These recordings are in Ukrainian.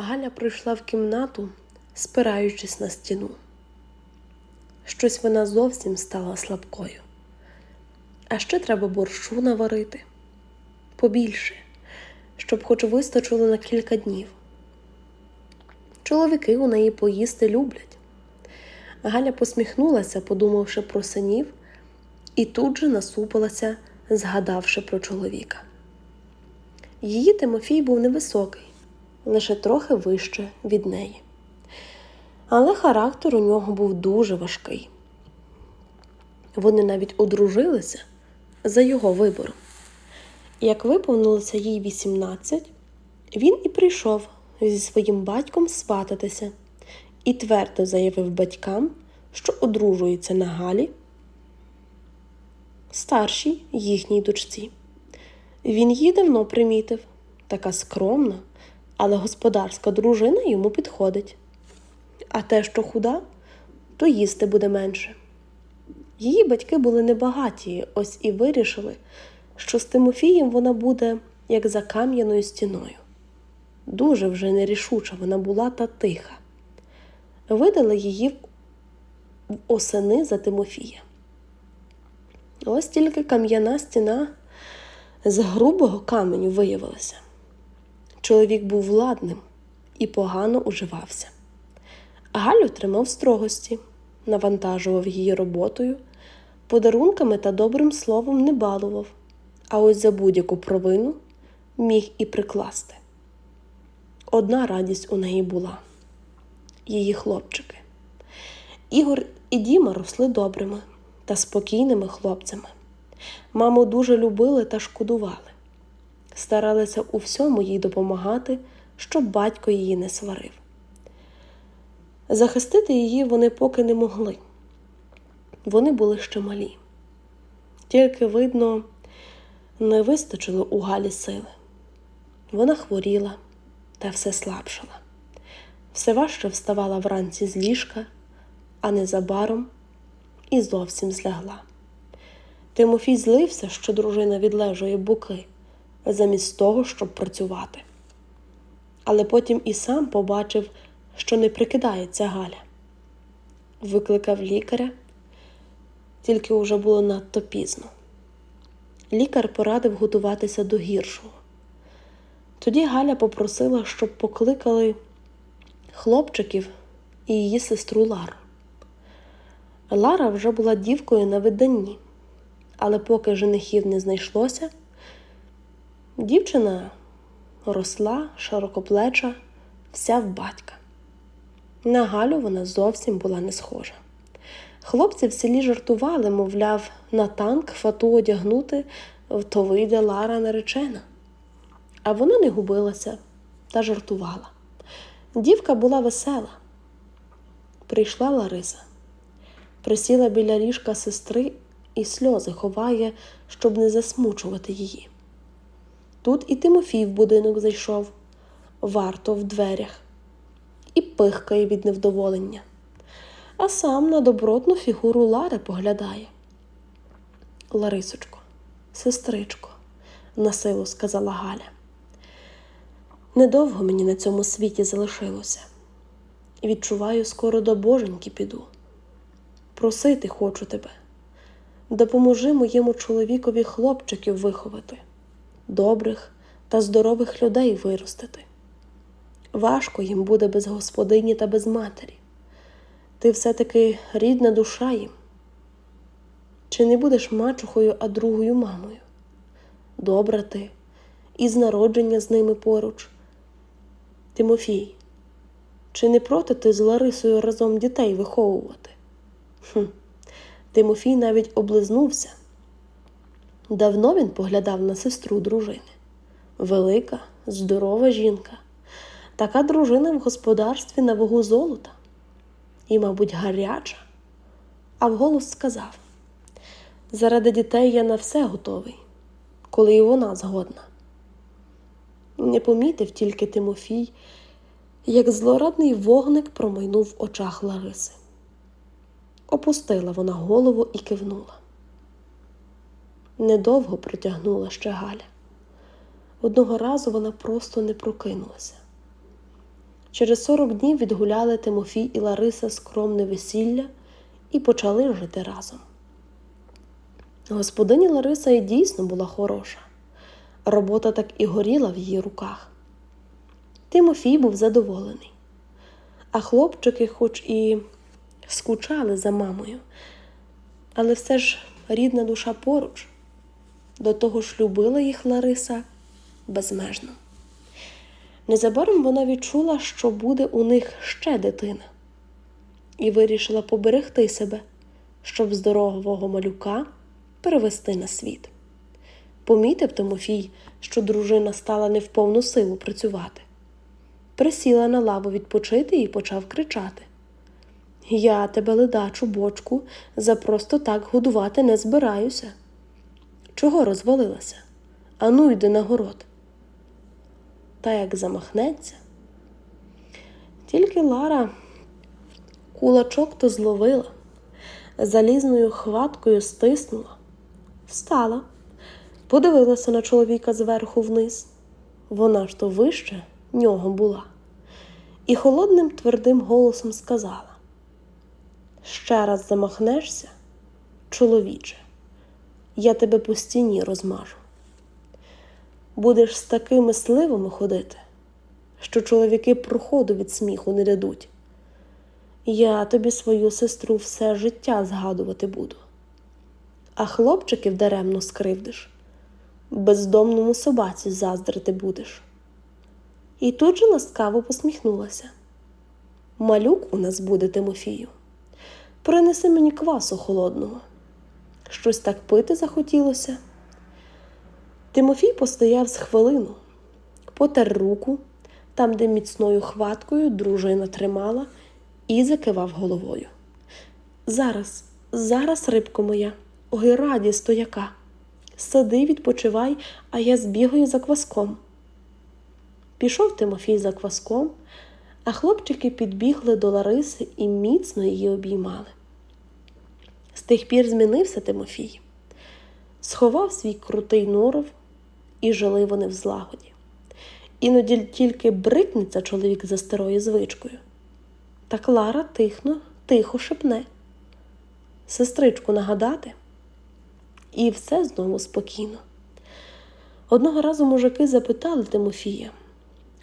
Галя прийшла в кімнату, спираючись на стіну. Щось вона зовсім стала слабкою. А ще треба борщу наварити побільше, щоб хоч вистачило на кілька днів. Чоловіки у неї поїсти люблять. Галя посміхнулася, подумавши про синів, і тут же насупилася, згадавши про чоловіка. Її Тимофій був невисокий, лише трохи вище від неї. Але характер у нього був дуже важкий. Вони навіть одружилися за його вибором. Як виповнилося їй 18, він і прийшов зі своїм батьком свататися і твердо заявив батькам, що одружується на Галі, старшій їхній дочці. Він її давно примітив, така скромна, але господарська дружина йому підходить. А те, що худа, то їсти буде менше. Її батьки були небагаті, ось і вирішили, що з Тимофієм вона буде як за кам'яною стіною. Дуже вже нерішуча вона була та тиха. Видали її в осени за Тимофія. Ось тільки кам'яна стіна з грубого каменю виявилася. Чоловік був владним і погано уживався. Галю тримав строгості, навантажував її роботою, подарунками та добрим словом не балував, а ось за будь-яку провину міг і прикласти. Одна радість у неї була її хлопчики. Ігор і Діма росли добрими та спокійними хлопцями. Маму дуже любили та шкодували, старалися у всьому їй допомагати, щоб батько її не сварив. Захистити її вони поки не могли. Вони були ще малі. Тільки, видно, не вистачило у Галі сили. Вона хворіла та все слабшала. Все важче вставала вранці з ліжка, а незабаром і зовсім злягла. Тимофій злився, що дружина відлежує буки, замість того, щоб працювати. Але потім і сам побачив, що не прикидається Галя. Викликав лікаря, тільки уже було надто пізно. Лікар порадив готуватися до гіршого. Тоді Галя попросила, щоб покликали хлопчиків і її сестру Лару. Лара вже була дівкою на виданні, але поки женихів не знайшлося, дівчина росла, широкоплеча, вся в батька. На Галю вона зовсім була не схожа. Хлопці в селі жартували, мовляв, на танк фату одягнути, то вийде Лара наречена. А вона не губилася та жартувала. Дівка була весела. Прийшла Лариса, присіла біля ліжка сестри і сльози ховає, щоб не засмучувати її. Тут і Тимофій в будинок зайшов, варто в дверях, і пихкає від невдоволення, а сам на добротну фігуру Лари поглядає. Ларисочко, сестричко, насилу сказала Галя. Недовго мені на цьому світі залишилося. Відчуваю, скоро до боженьки піду. Просити хочу тебе. Допоможи моєму чоловікові хлопчиків виховати, добрих та здорових людей виростити. Важко їм буде без господині та без матері. Ти все-таки рідна душа їм. Чи не будеш мачухою, а другою мамою? Добра ти, і з народження з ними поруч. Тимофій, чи не проти ти з Ларисою разом дітей виховувати? Хм. Тимофій навіть облизнувся. Давно він поглядав на сестру дружини. Велика, здорова жінка. Така дружина в господарстві на вагу золота. І, мабуть, гаряча. А вголос сказав: Заради дітей я на все готовий, коли і вона згодна. Не помітив тільки Тимофій, як злорадний вогник промайнув в очах Лариси. Опустила вона голову і кивнула. Недовго протягнула ще Галя. Одного разу вона просто не прокинулася. Через 40 днів відгуляли Тимофій і Лариса скромне весілля і почали жити разом. Господині Лариса і дійсно була хороша. Робота так і горіла в її руках. Тимофій був задоволений, а хлопчики, хоч і скучали за мамою, але все ж рідна душа поруч. До того ж любила їх Лариса безмежно. Незабаром вона відчула, що буде у них ще дитина, і вирішила поберегти себе, щоб здорового малюка перевести на світ. Помітив Тимофій, що дружина стала не в повну силу працювати. Присіла на лаву відпочити і почав кричати. Я тебе, ледачу бочку, за просто так годувати не збираюся. Чого розвалилася? Ану, йди на город. Та як замахнеться. Тільки Лара кулачок то зловила, залізною хваткою стиснула, встала, подивилася на чоловіка зверху вниз. Вона ж то вище нього була, і холодним твердим голосом сказала: Ще раз замахнешся, чоловіче, я тебе по стіні розмажу. Будеш з такими сливами ходити, що чоловіки проходу від сміху не дадуть. Я тобі свою сестру все життя згадувати буду, а хлопчиків даремно скривдиш, бездомному собаці заздрити будеш. І тут же ласкаво посміхнулася. Малюк у нас буде, Тимофію. Принеси мені квасу холодного. Щось так пити захотілося. Тимофій постояв з хвилину, потер руку, там, де міцною хваткою дружина тримала, і закивав головою. Зараз, зараз, рибко моя, ой, радість то яка. Сади, відпочивай, а я збігаю за кваском. Пішов Тимофій за кваском, а хлопчики підбігли до Лариси і міцно її обіймали. Тих пір змінився Тимофій, сховав свій крутий норов, і жили вони в злагоді. Іноді тільки брикнеться чоловік за старою звичкою. Та Клара тихно, тихо шепне. Сестричку нагадати, і все знову спокійно. Одного разу мужики запитали Тимофія,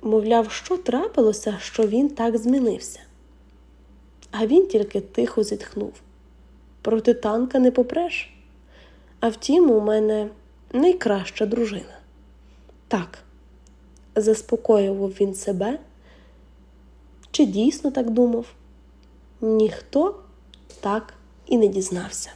мовляв, що трапилося, що він так змінився. А він тільки тихо зітхнув. Проти танка не попреш. А втім, у мене найкраща дружина. Так, заспокоював він себе. Чи дійсно так думав? Ніхто так і не дізнався.